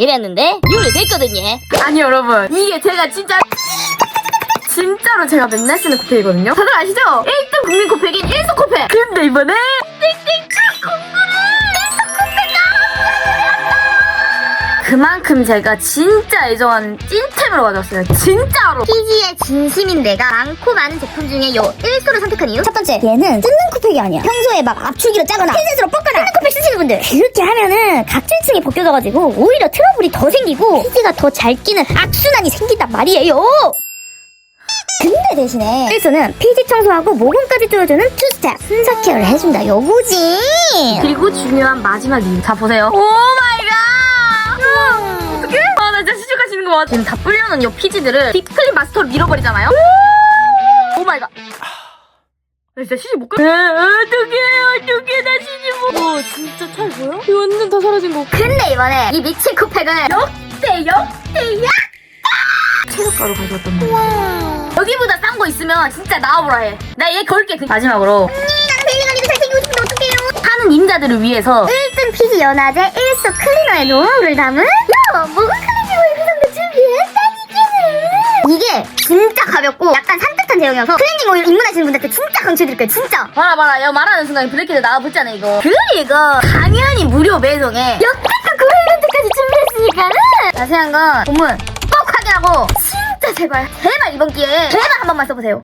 이랬는데 유리 됐거든요. 아니 여러분 이게 제가 진짜 진짜로 제가 맨날 쓰는 코팩이거든요 다들 아시죠? 1등 국민 코팩인 일소 코팩 근데 이번에 그만큼 제가 진짜 애정하는 찐템으로 가져왔어요 진짜로 피지의 진심인 내가 많고 많은 제품 중에 요 1소를 선택한 이유? 첫 번째, 얘는 뜯는 쿠팩이 아니야. 평소에 막 압출기로 짜거나 핀셋으로 뻗거나 뜯는 쿠팩 쓰시는 분들. 그렇게 하면은 각질층이 벗겨져가지고 오히려 트러블이 더 생기고 피지가 더 잘 끼는 악순환이 생긴단 말이에요. 근데 대신에 1소는 피지 청소하고 모공까지 뚫어주는 투스텝 순사 케어를 해준다 요거지. 그리고 중요한 마지막 이유 자 보세요 오마 시집가시는 거 맞아 지금 다 불려놓은 요 피지들을 딥클린 마스터로 밀어버리잖아요 오 마이 갓 나 진짜 시집 못 가. 어떡해, 어떡해, 나 시집 못. 와, 진짜 잘 보여? 이 완전 다 사라진 거. 근데 이번에 이 미친 쿠팩을 역대, 역대, 야! 최저가로 가져왔단 말이야. 여기보다 싼 거 있으면 진짜 나와보라 해. 나 얘 걸게. 그- 마지막으로 나는 벨리가니도 잘생기고 싶은데 어떡해요? 하는 임자들을 위해서 1등 피지 연화제 1소 클리너의 노하우를 담은 야 모공 이게 진짜 가볍고 약간 산뜻한 제형이어서 클렌징 오일 입문하시는 분들께 진짜 강추드릴게요 진짜. 봐라 봐라. 야 말하는 순간 블랙헤드 나와붙잖아 이거. 그리고 당연히 무료 배송에 역대급 구매 이벤트까지 준비했으니까는 자세한 건 본문 꼭 확인하고 진짜 제발 제발 이번 기회에 제발 한 번만 써보세요